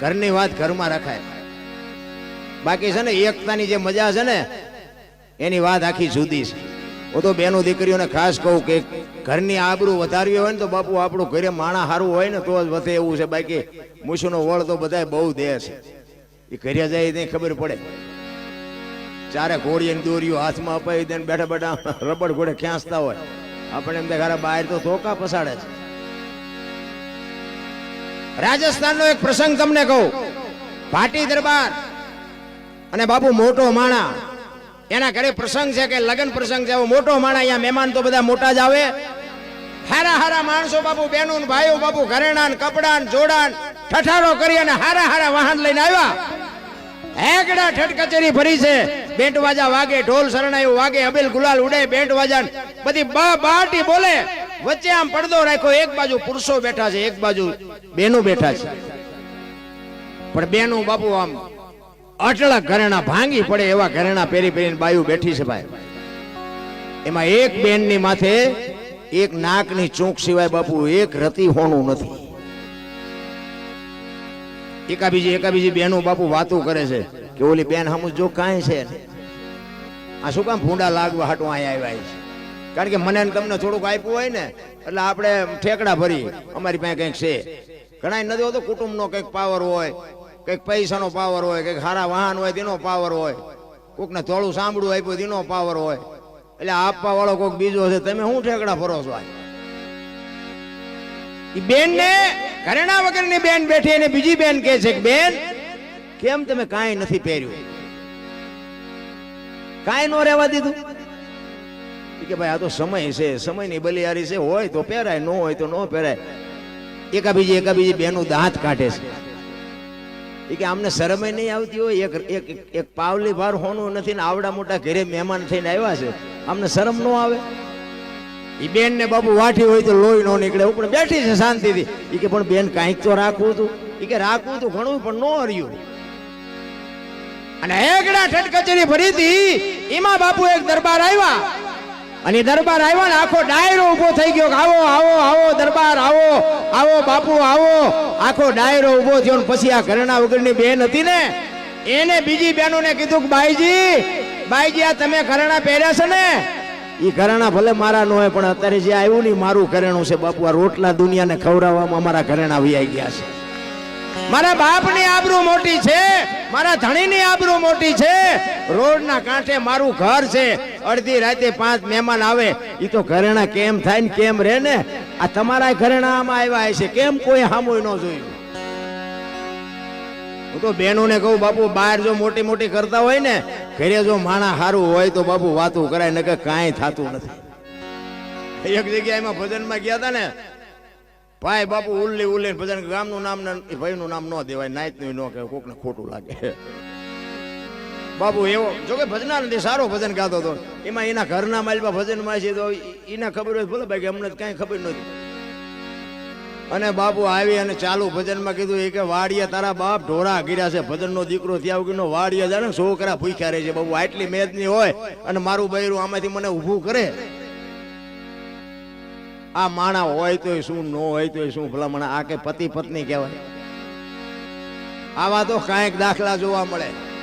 ઘરની વાત ઘરમાં રખાય. બાકી છે ને, એકતાની જે મજા છે ને, એની વાત આખી જુદી છે. હું તો બેનો દીકરીઓને ખાસ કહું કે ઘરની આબરૂ વધારવી હોય ને તો બાપુ આપણું ઘરે માણા સારું હોય ને, તો જ વધે એવું છે. બાકી મૂછનો વળ તો બધાય બહુ દે છે. એ ઘરે જાય ત્યાં ખબર પડે. ચારે ઘોડીએ દોરીઓ હાથમાં અપાઈ દે બેઠા બેઠા રબડ ઘોડે ખેંચતા હોય. આપણે એમ દેખાડે બહાર તો ધોકા પસાડે છે. રાજસ્થાનનો એક પ્રસંગ તમને કહું. ભાટી દરબાર અને બાપુ મોટો માણા. એના ઘરે પ્રસંગ છે કે લગ્ન પ્રસંગ છે. મોટો માણા અહીંયા મહેમાન તો બધા મોટા જ આવે. હારા હારા માણસો બાપુ બેનો ભાઈઓ બાપુ, ઘરેણા કપડા ને જોડા ઠઠારો કરી અને હારા હારા વાહન લઈને આવ્યા. હેગડા ઠઠ કચેરી ભરી છે. બેન્ટ વાજા વાગે, ઢોલ શરણાયું વાગે, અબેલ ગુલાલ ઉડે બેન્ટ વાજા બધી બાટી બોલે. વચ્ચે આમ પડદો રાખ્યો, એક બાજુ પુરુષો બેઠા છે, એક બાજુ બેનો બેઠા છે. પણ બેનું બાપુ આમ અટળા ઘરેણા ભાંગી પડે એવા ઘરેણા પહેરી પહેરીને બાયુ બેઠી છે ભાઈ. એમાં એક બેનની માથે એક નાકની ચૂંક સિવાય બાપુ એક રતી હોનું નથી. એકા બીજી એકા બીજી બેનો બાપુ વાતો કરે છે કે ઓલી બેન હમું જો કાંઈ છે આ શું કામ ભૂંડા લાગવા હાટું અહીંયા આવ્યા છે? કારણ કે મને તમને થોડુંક આપ્યું હોય ને, એટલે આપણે ઠેકડા ભરી. અમારી પાસે કંઈક છે. ઘણા નથી હોતો, કુટુંબનો કંઈક પાવર હોય, કંઈક પૈસાનો પાવર હોય, કંઈક સારા વાહન હોય, તેનો પાવર હોય. કોકને થોડું સાંભળવું આપ્યું, તેનો પાવર હોય. એટલે આપવા વાળો કોઈક બીજો છે. તમે શું ઠેકડા ફરો છો આ બેન ને ઘરેણા વગરની બેન બેઠી અને બીજી બેન કહે છે કે, બેન, કેમ તમે કાંઈ નથી પહેર્યું? કાંઈ નો રહેવા દીધું? કે ભાઈ, આ તો સમય છે, સમયની બલિયારી છે, હોય તો પહેરાય, ન હોય તો ન પહેરાય. એકા બીજી એકા બીજી બેનું દાંત કાઢે છે. એ કે આમને શરમે નહીં આવતી હોય, એક એક એક પાવલી ભાર હોનું નથી ને આવડા મોટા ઘરે મહેમાન થઈને આવ્યા છે. આમને શરમ ન આવે? એ બેન ને બાબુ વાઠી હોય તો લોહી નો નીકળે. પણ બેઠી છે શાંતિથી. એ કે, પણ બેન, કાંઈક તો રાખવું હતું એ કે, રાખવું તો ઘણું, પણ નો હર્યું. અને એકડા ઠઠ કચેરી એમાં બાપુ એક દરબાર આવ્યા. અને દરબાર આવ્યો ને આખો ડાયરો ઊભો થઈ ગયો આવો આવો આવો, દરબાર, આવો આવો, બાપુ, આવો. આખો ડાયરો ઊભો થયો પછી આ ઘરેણા વગરની બેન હતી ને, એને બીજી બહેનોને કીધું કે બાઈજી બાઈજી, આ તમે ઘરેણા પહેર્યા છે ને? એ ઘરેણા ભલે મારા ન હોય, પણ અત્યારે જે આવ્યું ને મારું ઘરેણું છે, બાપુ. આ રોટલા દુનિયાને ખવડાવવામાં અમારા ઘરેણા વિયાઈ ગયા છે. મારા બાપની આબરૂ મોટી છે, મારા ધણીની આબરૂ મોટી છે. રોડના કાંઠે મારું ઘર છે. અડધી રાતે પાંચ મહેમાન આવે. એ તો ઘરેણા કેમ થાય ને કેમ રહે ને? આ તમારા ઘરેણા આમાં આવ્યા છે કેમ કોઈ હામુય ન જોયું? હું તો બહેનોને કહું, બાપુ, બહાર જો મોટી મોટી કરતા હોય ને, ઘરે જો માણા સારું હોય તો બાપુ વાતું કરાય ને કે કાંઈ થતું નથી. એક જગ્યાએ એમાં ભજનમાં ગયા હતા ને ભાઈ બાપુ, ઉલ્લી ઉલ્લી ભજન ગામનું નામ ને ભાઈનું નામ ન દેવાય, નાયતનું ન કહેવાય, કોકને ખોટું લાગે. બાપુ, એવો જો કે ભજનાનંદી સારો ભજન ગાતો હતો. એમાં એના ઘરના માલમાં ભજનમાં છે, તો એને ખબર હોય ભલે ભાઈ કે અમને કાંઈ ખબર નથી. અને બાપુ આવી અને ચાલુ ભજનમાં કીધું, એ કે વાડિયા તારા બાપ ઢોરા ગીર્યા છે. ભજનનો દીકરો ત્યાં વગરનો વાડિયા જાણે છોકરા ભૂખ્યા રહે છે. બાપુ, આટલી મેદની હોય અને મારું બૈરું આમાંથી મને ઊભું કરે. આ માણા હોય તોય શું, ન હોય તોય શું ભલામણ આ કે પતિ પત્ની કહેવાય. આવા તો કાંઈક દાખલા જોવા મળે.